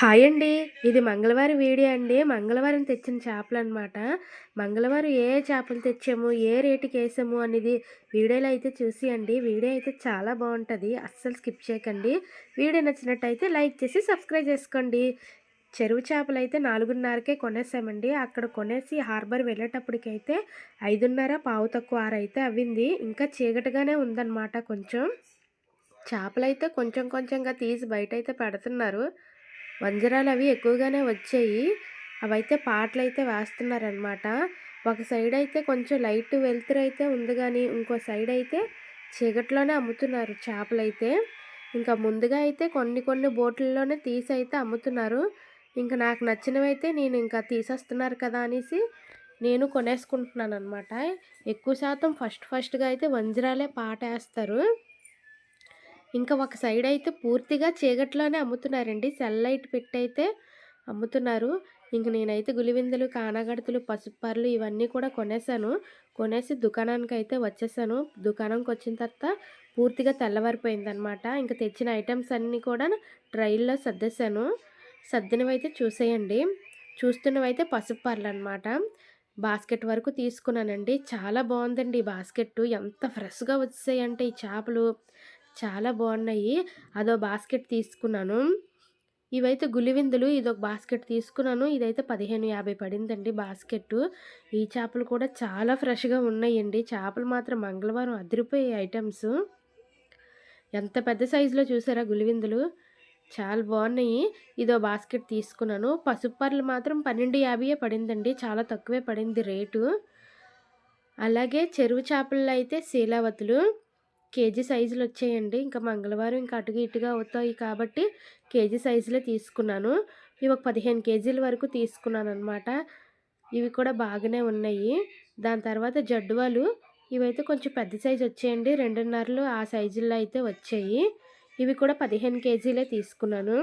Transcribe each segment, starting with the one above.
Hi అండి. ఇది మంగళవారం వీడియో అండి. మంగళవారం తెచ్చిన చేపలు అనమాట మంగళవారం ఏ చేపలు తెచ్చాము ఏ రేటుకి వేసాము అనేది వీడియోలో అయితే చూసి అండి వీడియో అయితే చాలా బాగుంటుంది. అస్సలు స్కిప్ చేయకండి. వీడియో నచ్చినట్టయితే లైక్ చేసి సబ్స్క్రైబ్ చేసుకోండి. చెరువు చేపలు అయితే నాలుగున్నరకే కొనేసామండి. అక్కడ కొనేసి హార్బర్ వెళ్ళేటప్పటికైతే ఐదున్నర పావు తక్కువ ఆరు అయితే అవ్వింది. ఇంకా చీకటిగానే ఉందన్నమాట కొంచెం. చేపలు అయితే కొంచెం కొంచెంగా తీసి బయట అయితే పెడుతున్నారు. వంజరాలు అవి ఎక్కువగానే వచ్చాయి. అవైతే పాటలు అయితే వేస్తున్నారనమాట. ఒక సైడ్ అయితే కొంచెం లైట్ వెలుతురు అయితే ఉంది కానీ ఇంకో సైడ్ అయితే చీకట్లోనే అమ్ముతున్నారు చేపలు అయితే ఇంకా ముందుగా అయితే కొన్ని కొన్ని బోట్లలోనే తీసి అయితే అమ్ముతున్నారు. ఇంకా నాకు నచ్చినవి అయితే నేను ఇంకా తీసేస్తున్నారు కదా అనేసి నేను కొనేసుకుంటున్నాను అనమాట ఎక్కువ శాతం ఫస్ట్ ఫస్ట్గా అయితే వంజరాలే పాట వేస్తారు ఇంకా ఒక సైడ్ అయితే పూర్తిగా చీకట్లోనే అమ్ముతున్నారండి. సెల్ లైట్ పెట్టయితే అమ్ముతున్నారు. ఇంక నేనైతే గులివిందలు కానగడతలు పసుపర్లు ఇవన్నీ కూడా కొనేసాను. కొనేసి దుకాణానికి అయితే వచ్చేసాను. దుకాణంకి వచ్చిన తర్వాత పూర్తిగా తెల్లవారిపోయిందనమాట ఇంకా తెచ్చిన ఐటమ్స్ అన్నీ కూడా ట్రైల్లో సర్దేశాను. సర్దినవి అయితే చూసేయండి. చూస్తున్నవైతే పసుపర్లు అనమాట బాస్కెట్ వరకు తీసుకున్నానండి. చాలా బాగుందండి ఈ బాస్కెట్ ఎంత ఫ్రెష్గా వచ్చాయంటే ఈ చేపలు. చాలా బాగున్నాయి అదో బాస్కెట్ తీసుకున్నాను. ఇవైతే గులివిందులు ఇదొక బాస్కెట్ తీసుకున్నాను. ఇదైతే పదిహేను యాభై పడిందండి బాస్కెట్ ఈ చేపలు కూడా చాలా ఫ్రెష్గా ఉన్నాయండి. చేపలు మాత్రం మంగళవారం అదిరిపోయే ఐటమ్స్. ఎంత పెద్ద సైజులో చూసారా గులివిందులు చాలా బాగున్నాయి ఇదో బాస్కెట్ తీసుకున్నాను. పసుపర్లు మాత్రం పన్నెండు యాభై పడిందండి. చాలా తక్కువే పడింది రేటు. అలాగే చెరువు చేపల్లో అయితే శీలావతులు. కేజీ సైజులు వచ్చాయండి. ఇంకా మంగళవారం ఇంకా అటుగా ఇటుగా అవుతాయి కాబట్టి కేజీ సైజులే తీసుకున్నాను. ఇవి ఒక పదిహేను కేజీల వరకు తీసుకున్నాను అనమాట ఇవి కూడా బాగానే ఉన్నాయి. దాని తర్వాత జడ్డువాలు ఇవైతే కొంచెం పెద్ద సైజు వచ్చాయండి. రెండున్నరలు ఆ సైజుల్లో అయితే వచ్చాయి. ఇవి కూడా పదిహేను కేజీలే తీసుకున్నాను.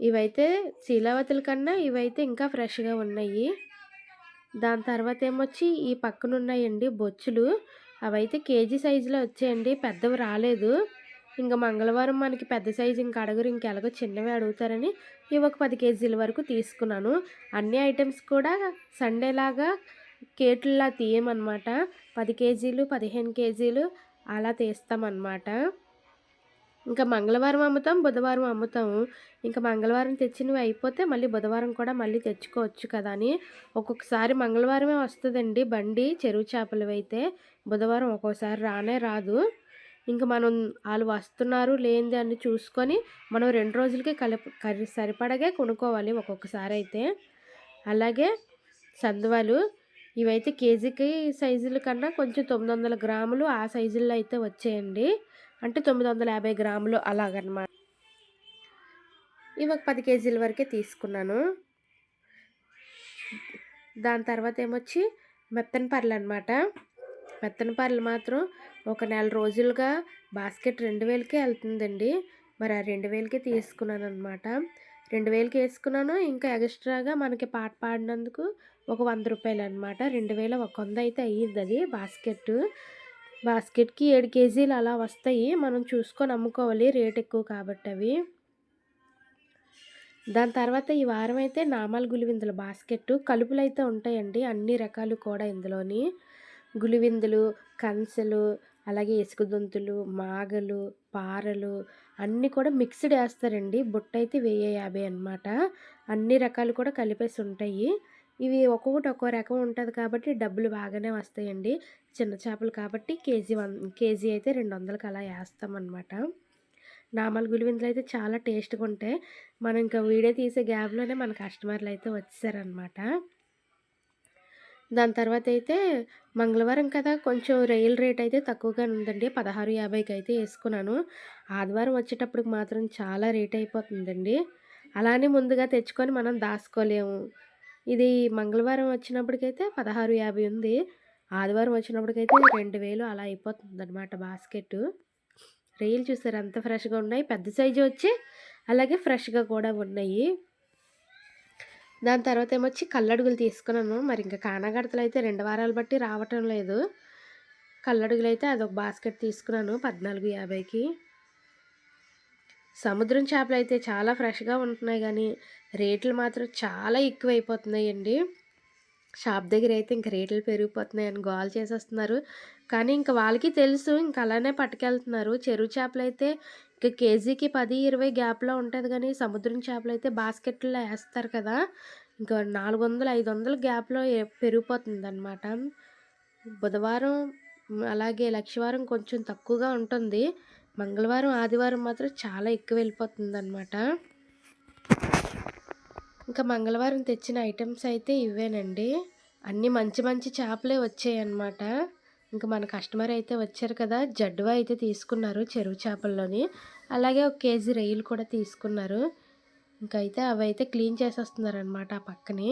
ఇవైతే శీలావతుల కన్నా ఇవైతే ఇంకా ఫ్రెష్గా ఉన్నాయి. దాని తర్వాత ఏమొచ్చి ఈ పక్కన ఉన్నాయండి బొచ్చులు. అవైతే కేజీ సైజులో వచ్చాయండి. పెద్దవి రాలేదు. ఇంకా మంగళవారం మనకి పెద్ద సైజు ఇంకా అడగరు ఇంకెలాగో చిన్నవి అడుగుతారని ఇవి ఒక పది కేజీల వరకు తీసుకున్నాను. అన్ని ఐటమ్స్ కూడా సండేలాగా కేట్లా తీయమన్నమాట. పది కేజీలు పదిహేను కేజీలు అలా తీస్తామన్నమాట. ఇంకా మంగళవారం అమ్ముతాం బుధవారం అమ్ముతాము ఇంకా మంగళవారం తెచ్చినవి అయిపోతే మళ్ళీ బుధవారం కూడా మళ్ళీ తెచ్చుకోవచ్చు కదా అని. ఒక్కొక్కసారి మంగళవారమే వస్తుందండి బండి చెరువు చేపలు అయితే. బుధవారం ఒక్కోసారి రానే రాదు. ఇంకా మనం వాళ్ళు వస్తున్నారు లేనిది అని చూసుకొని మనం రెండు రోజులకి కలిపి కర్రీ సరిపడగా కొనుక్కోవాలి ఒక్కొక్కసారి అయితే. అలాగే సందువాలు ఇవైతే కేజీకి సైజుల కన్నా కొంచెం తొమ్మిది వందల గ్రాములు ఆ సైజుల్లో అయితే వచ్చాయండి. అంటే తొమ్మిది వందల యాభై గ్రాములు అలాగనమాట. ఇవి ఒక పది కేజీల వరకే తీసుకున్నాను. దాని తర్వాత ఏమొచ్చి మెత్తనపర్లు అనమాట. మెత్తనపర్లు మాత్రం ఒక నెల రోజులుగా బాస్కెట్ రెండు వేలకే వెళ్తుందండి. మరి ఆ రెండు వేలకే తీసుకున్నాను అనమాట. రెండు వేలకి వేసుకున్నాను. ఇంకా ఎక్స్ట్రాగా మనకి పాట పాడినందుకు ఒక వంద రూపాయలు అనమాట. రెండు వేల ఒక వంద అయితే అయ్యింది అది బాస్కెట్ బాస్కెట్కి ఏడు కేజీలు అలా వస్తాయి. మనం చూసుకొని అమ్ముకోవాలి. రేట్ ఎక్కువ కాబట్టి అవి. దాని తర్వాత ఈ వారం అయితే నామాల గులివిందుల బాస్కెట్ కలుపులు అయితే ఉంటాయండి. అన్ని రకాలు కూడా ఇందులోని. గులివిందులు కంచెలు అలాగే ఇసుకదొంతులు మాగలు పారలు అన్నీ కూడా మిక్స్డ్ వేస్తారండి. బుట్ట అయితే వెయ్యి యాభై అనమాట అన్ని రకాలు కూడా కలిపేసి ఉంటాయి. ఇవి ఒక్కొక్కటి ఒక్కో రకం ఉంటుంది కాబట్టి డబ్బులు బాగానే వస్తాయండి. చిన్న చేపలు కాబట్టి కేజీ వన్ కేజీ అయితే రెండు వందలకి అలా వేస్తామన్నమాట నామల్ గులివిందులు అయితే చాలా టేస్ట్గా ఉంటాయి. మనం ఇంకా వీడియో తీసే గ్యాప్లోనే మన కస్టమర్లు అయితే వచ్చేసారనమాట దాని తర్వాత అయితే మంగళవారం కదా కొంచెం రైల్ రేట్ అయితే తక్కువగా ఉందండి. పదహారు యాభైకి అయితే వేసుకున్నాను. ఆదివారం వచ్చేటప్పటికి మాత్రం చాలా రేట్ అయిపోతుందండి. అలానే ముందుగా తెచ్చుకొని మనం దాచుకోలేము. ఇది మంగళవారం వచ్చినప్పటికైతే పదహారు యాభై ఉంది. ఆదివారం వచ్చినప్పటికైతే రెండు వేలు అలా అయిపోతుంది అనమాట బాస్కెట్ రైలు చూసారు? అంత ఫ్రెష్గా ఉన్నాయి. పెద్ద సైజు వచ్చి అలాగే ఫ్రెష్గా కూడా ఉన్నాయి. దాని తర్వాత ఏమొచ్చి కల్లడుగులు తీసుకున్నాను. మరి ఇంకా కానాగడతలు అయితే రెండు వారాలు బట్టి రావటం లేదు. కల్లడుగులు అయితే అదొక బాస్కెట్ తీసుకున్నాను పద్నాలుగు యాభైకి. సముద్రం చేపలు అయితే చాలా ఫ్రెష్‌గా ఉంటున్నాయి కానీ రేట్లు మాత్రం చాలా ఎక్కువైపోతున్నాయండి. షాప్ దగ్గర అయితే ఇంక రేట్లు పెరిగిపోతున్నాయని గోల చేసేస్తున్నారు. కానీ ఇంక వాళ్ళకి తెలుసు. ఇంక అలానే పట్టుకెళ్తున్నారు. చెరువు చేపలు అయితే ఇంక కేజీకి పది ఇరవై గ్యాప్‌లో ఉంటుంది కానీ సముద్రం చేపలు అయితే బాస్కెట్‌లో వేస్తారు కదా! ఇంకా 400, 500 గ్యాప్‌లో పెరిగిపోతుంది పెరిగిపోతుందనమాట. బుధవారం అలాగే లక్షవారం కొంచెం తక్కువగా ఉంటుంది. మంగళవారం, ఆదివారం మాత్రం చాలా ఎక్కువ వెళ్ళిపోతుందనమాట. ఇంకా మంగళవారం తెచ్చిన ఐటమ్స్ అయితే ఇవేనండి. అన్నీ మంచి మంచి చేపలే వచ్చాయన్నమాట. ఇంక మన కస్టమర్ అయితే వచ్చారు కదా! జడ్డువ అయితే తీసుకున్నారు చెరువు చేపల్లోని. అలాగే ఒక కేజీ రొయ్యలు కూడా తీసుకున్నారు. ఇంకైతే అవైతే క్లీన్ చేసేస్తున్నారనమాట ఆ పక్కని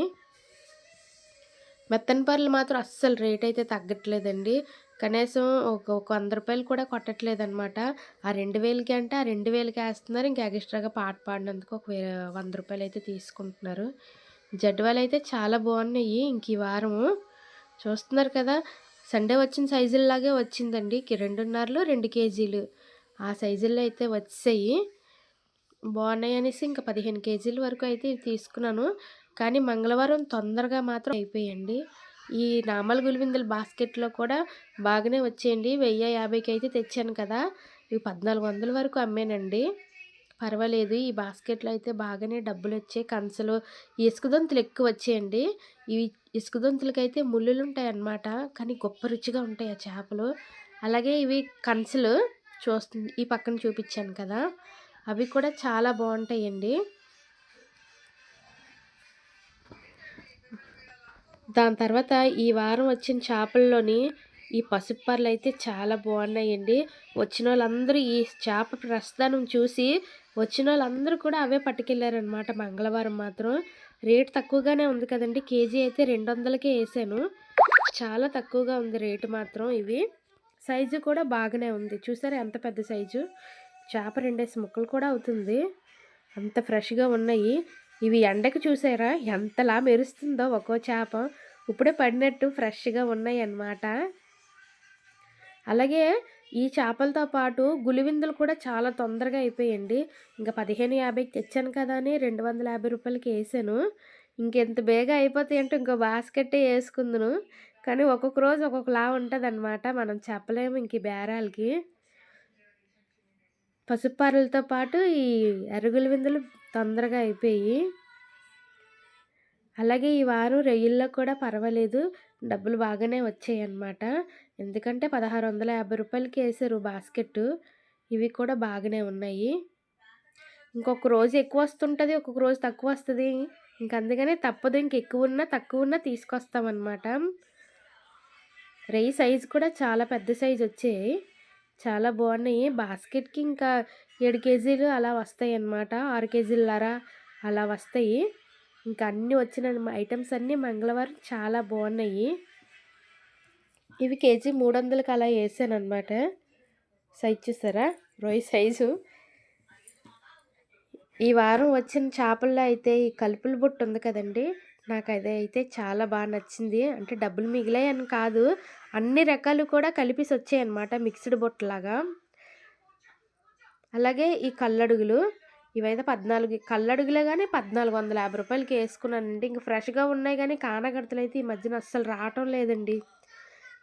మెత్తని పర్లు మాత్రం అస్సలు రేట్ అయితే తగ్గట్లేదండి. కనీసం ఒక ఒక రూపాయలు 100 కూడా కొట్టట్లేదనమాట. ఆ 2000కి అంటే ఆ రెండు వేలకి వేస్తున్నారు ఇంకా ఎక్స్‌ట్రాగా పాట పాడినందుకు ఒక వే రూ. 100 అయితే తీసుకుంటున్నారు. జడ్వాలైతే చాలా బాగున్నాయి ఇంక ఈ వారము. చూస్తున్నారు కదా! సండే వచ్చిన సైజుల్లాగే వచ్చిందండి. రెండున్నరలు రెండు కేజీలు ఆ సైజుల్లో అయితే వచ్చాయి బాగున్నాయి అనేసి ఇంకా 15 కేజీల వరకు అయితే తీసుకున్నాను. కానీ మంగళవారం తొందరగా మాత్రం అయిపోయాయండి. ఈ నామల గులివిందుల బాస్కెట్‌లో కూడా బాగానే వచ్చేయండి వెయ్యి యాభైకి అయితే తెచ్చాను కదా! ఇవి 1400 వరకు అమ్మానండి. పర్వాలేదు. ఈ బాస్కెట్‌లో అయితే బాగానే డబ్బులొచ్చాయి. కంచలు, ఈ ఇసుకదంతులు ఎక్కువ వచ్చాయండి. ఇవి ఇసుక ఉంటాయి అన్నమాట కానీ గొప్ప రుచిగా ఉంటాయి ఆ చేపలు. అలాగే ఇవి కంచలు చూస్తు ఈ పక్కన చూపించాను కదా! అవి కూడా చాలా బాగుంటాయండి. దాని తర్వాత ఈ వారం వచ్చిన చేపల్లోని ఈ పసుపు పర్లయితే చాలా బాగున్నాయండి. వచ్చిన వాళ్ళందరూ ఈ చేప ప్రస్థానం చూసి వచ్చిన వాళ్ళందరూ కూడా అవే పట్టుకెళ్ళారనమాట మంగళవారం మాత్రం. రేట్ తక్కువగానే ఉంది కదండి కేజీ అయితే రెండు వందలకే వేసాను చాలా తక్కువగా ఉంది రేటు మాత్రం ఇవి. సైజు కూడా బాగానే ఉంది. చూసారా ఎంత పెద్ద సైజు. చేప రెండేసి ముక్కలు కూడా అవుతుంది. అంత ఫ్రెష్‌గా ఉన్నాయి. ఇవి ఎండకు చూసారా ఎంతలా మెరుస్తుందో ఒక్కో చేప. ఇప్పుడే పడినట్టు ఫ్రెష్‌గా ఉన్నాయన్నమాట. అలాగే ఈ చేపలతో పాటు గులివిందులు కూడా చాలా తొందరగా అయిపోయాయండి. ఇంకా పదిహేను యాభైకి తెచ్చాను కదా అని రెండు వందల యాభై రూపాయలకి వేసాను ఇంకెంత బేగా అయిపోతాయంటే ఇంకో బాస్కెట్టే వేసుకుందును కానీ ఒక్కొక్క రోజు ఒక్కొక్కలా ఉంటదనమాట. మనం చెప్పలేము ఇంక ఈ బేరాలకి. పసుపు పారలతో పాటు ఈ అరుగుల విందులు తొందరగా అయిపోయాయి. అలాగే ఈ వారం రొయ్యల్లో కూడా పర్వాలేదు. డబ్బులు బాగానే వచ్చాయన్నమాట. ఎందుకంటే పదహారు వందల యాభై రూపాయలకి వేసారు బాస్కెట్టు. ఇవి కూడా బాగానే ఉన్నాయి. ఇంకొక రోజు ఎక్కువ వస్తుంటుంది ఒక్కొక్క రోజు తక్కువ వస్తుంది ఇంక అందుకనే తప్పదు. ఇంక ఎక్కువున్నా, తక్కువున్నా తీసుకొస్తామన్నమాట. రొయ్య సైజు కూడా చాలా పెద్ద సైజు వచ్చాయి. చాలా బాగున్నాయి. బాస్కెట్‌కి ఇంకా ఏడు కేజీలు అలా వస్తాయి అన్నమాట ఆరు కేజీలరా అలా వస్తాయి. ఇంకా అన్నీ వచ్చిన ఐటమ్స్ అన్నీ మంగళవారం చాలా బాగున్నాయి. ఇవి కేజీ 300కి అలా వేసాను అనమాట సైజ్ చూసారా? రొయ్య సైజు. ఈ వారం వచ్చిన చేపల్లో అయితే ఈ కలుపుల బుట్ట ఉంది కదండీ! నాకు అయితే చాలా బాగా నచ్చింది. అంటే డబ్బులు మిగిలాయని కాదు. అన్ని రకాలు కూడా కలిపేసి వచ్చాయన్నమాట మిక్స్డ్ బుట్టలాగా. అలాగే ఈ కల్లడుగులు. ఇవైతే 14 కల్లడుగులే గానీ రూ. 1450కి ఏసుకున్నానండి. ఇంక ఫ్రెష్‌గా ఉన్నాయి కానీ కానగడతలు అయితే ఈ మధ్యన అస్సలు రావటం లేదండి.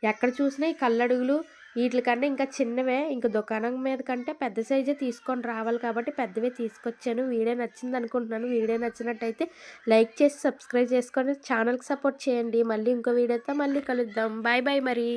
ఎక్కడ చూసినా ఈ కల్లడుగులు వీటికన్నా ఇంకా చిన్నవే. ఇంక దుకాణం మీద కంటే పెద్ద సైజే తీసుకొని రావాలి కాబట్టి పెద్దవే తీసుకొచ్చాను. వీడియో నచ్చింది అనుకుంటున్నాను వీడియో నచ్చినట్టయితే లైక్ చేసి, సబ్స్క్రైబ్ చేసుకొని ఛానల్‌కి సపోర్ట్ చేయండి. మళ్ళీ ఇంకో వీడియోతో మళ్ళీ కలుద్దాం. బాయ్ బాయ్ మరి.